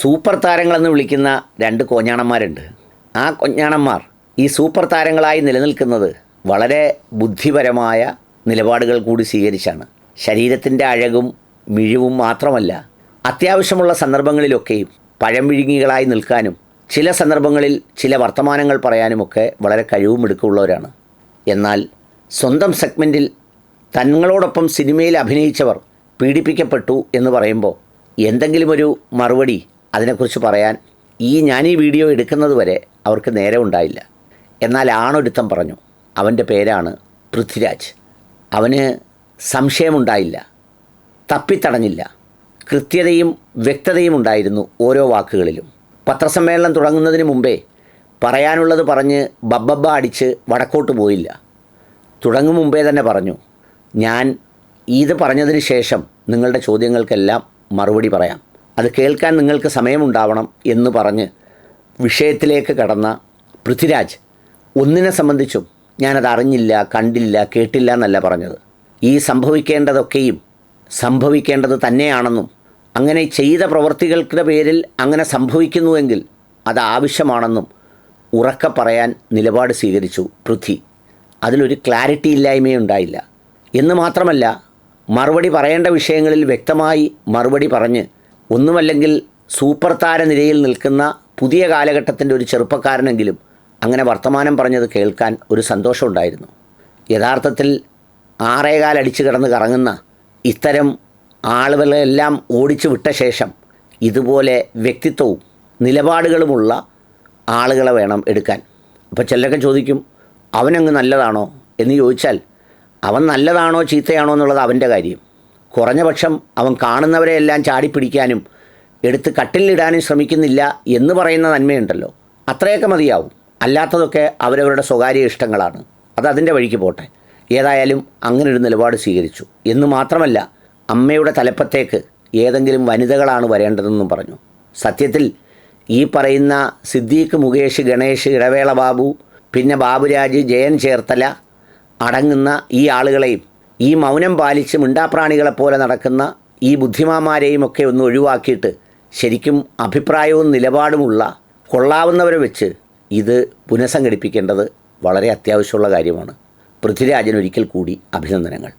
Super താരങ്ങളെന്ന് വിളിക്കുന്ന രണ്ട് കോഞ്ഞാണന്മാരുണ്ട്. ആ കൊഞ്ഞാണന്മാർ ഈ സൂപ്പർ താരങ്ങളായി നിലനിൽക്കുന്നത് വളരെ ബുദ്ധിപരമായ നിലപാടുകൾ കൂടി സ്വീകരിച്ചാണ്. ശരീരത്തിന്റെ അഴകും മിഴിവും മാത്രമല്ല അത്യാവശ്യമുള്ള സന്ദർഭങ്ങളിലൊക്കെയും പഴംവിഴുങ്ങികളായി നിൽക്കാനും ചില സന്ദർഭങ്ങളിൽ ചില വർത്തമാനങ്ങൾ പറയാനുമൊക്കെ വളരെ കഴിവും എടുക്കുള്ളവരാണ് എന്നാൽ സ്വന്തം സെഗ്മെന്റിൽ തങ്ങളോടൊപ്പം സിനിമയിൽ അഭിനയിച്ചവർ പീഡിപ്പിക്കപ്പെട്ടു എന്ന് പറയുമ്പോൾ എന്തെങ്കിലുമൊരു മറുപടി അതിനെക്കുറിച്ച് പറയാൻ ഈ ഞാൻ ഈ വീഡിയോ എടുക്കുന്നത് വരെ അവർക്ക് നേരെ ഉണ്ടായില്ല. എന്നാൽ ആണൊരുത്തം പറഞ്ഞു അവന്റെ പേരാണ് പൃഥ്വിരാജ്. അവന് സംശയമുണ്ടായില്ല തപ്പിത്തടഞ്ഞില്ല. കൃത്യതയും വ്യക്തതയും ഉണ്ടായിരുന്നു ഓരോ വാക്കുകളിലും. പത്രസമ്മേളനം തുടങ്ങുന്നതിന് മുമ്പേ പറയാനുള്ളത് പറഞ്ഞ് ബബ്ബബ്ബ അടിച്ച് വടക്കോട്ട് പോയില്ല. തുടങ്ങും മുമ്പേ തന്നെ പറഞ്ഞു ഞാൻ ഇത് പറഞ്ഞതിന് ശേഷം നിങ്ങളുടെ ചോദ്യങ്ങൾക്കെല്ലാം മറുപടി പറയാം. അത് കേൾക്കാൻ നിങ്ങൾക്ക് സമയമുണ്ടാവണം എന്ന് പറഞ്ഞ് വിഷയത്തിലേക്ക് കടന്ന പൃഥ്വിരാജ് ഒന്നിനെ സംബന്ധിച്ചും ഞാനത് അറിഞ്ഞില്ല കണ്ടില്ല കേട്ടില്ല എന്നല്ല പറഞ്ഞത്. ഈ സംഭവിക്കേണ്ടതൊക്കെയും സംഭവിക്കേണ്ടത് തന്നെയാണെന്നും അങ്ങനെ ചെയ്ത പ്രവൃത്തികൾക്കുടെ പേരിൽ അങ്ങനെ സംഭവിക്കുന്നുവെങ്കിൽ അത് ആവശ്യമാണെന്നും ഉറക്ക പറയാൻ നിലപാട് സ്വീകരിച്ചു പൃഥ്വി. അതിലൊരു ക്ലാരിറ്റി ഇല്ലായ്മയും ഉണ്ടായില്ല. എന്ന് മാത്രമല്ല മറുപടി പറയേണ്ട വിഷയങ്ങളിൽ വ്യക്തമായി മറുപടി പറഞ്ഞ് ഒന്നുമല്ലെങ്കിൽ സൂപ്പർ താര നിരയിൽ നിൽക്കുന്ന പുതിയ കാലഘട്ടത്തിന്റെ ഒരു ചെറുപ്പക്കാരനെങ്കിലും അങ്ങനെ വർത്തമാനം പറഞ്ഞത് കേൾക്കാൻ ഒരു സന്തോഷമുണ്ടായിരുന്നു. യഥാർത്ഥത്തിൽ ആറേകാലടിച്ച് കിടന്ന് കറങ്ങുന്ന ഇത്തരം ആളുകളെല്ലാം ഓടിച്ചു വിട്ട ശേഷം ഇതുപോലെ വ്യക്തിത്വവും നിലപാടുകളുമുള്ള ആളുകളെ വേണം എടുക്കാൻ. അപ്പോൾ ചിലരൊക്കെ ചോദിക്കും അവനങ്ങ് നല്ലതാണോ? എന്ന് ചോദിച്ചാൽ അവൻ നല്ലതാണോ ചീത്തയാണോ എന്നുള്ളത് അവന്റെ കാര്യം. കുറഞ്ഞ പക്ഷം അവൻ കാണുന്നവരെയെല്ലാം ചാടിപ്പിടിക്കാനും എടുത്ത് കട്ടിലിടാനും ശ്രമിക്കുന്നില്ല എന്ന് പറയുന്ന നന്മയുണ്ടല്ലോ. അത്രയൊക്കെ മതിയാവും. അല്ലാത്തതൊക്കെ അവരവരുടെ സ്വകാര്യ ഇഷ്ടങ്ങളാണ്. അത് അതിന്റെ വഴിക്ക് പോട്ടെ. ഏതായാലും അങ്ങനെ ഒരു നിലപാട് സ്വീകരിച്ചു. എന്ന് മാത്രമല്ല അമ്മയുടെ തലപ്പത്തേക്ക് ഏതെങ്കിലും വനിതകളാണ് വരേണ്ടതെന്നും പറഞ്ഞു. സത്യത്തിൽ ഈ പറയുന്ന സിദ്ദീഖ് മുകേഷ് ഗണേഷ് ഇടവേള ബാബു പിന്നെ ബാബുരാജ് ജയൻ ചേർത്തല അടങ്ങുന്ന ഈ ആളുകളെയും ഈ മൗനം പാലിച്ച് മിണ്ടാപ്രാണികളെപ്പോലെ നടക്കുന്ന ഈ ബുദ്ധിമാന്മാരെയും ഒക്കെ ഒന്ന് ഒഴിവാക്കിയിട്ട് ശരിക്കും അഭിപ്രായവും നിലപാടുമുള്ള കൊള്ളാവുന്നവരെ വെച്ച് ഇത് പുനഃസംഘടിപ്പിക്കേണ്ടത് വളരെ അത്യാവശ്യമുള്ള കാര്യമാണ്. പൃഥ്വിരാജൻ ഒരിക്കൽ കൂടി അഭിനന്ദനങ്ങൾ.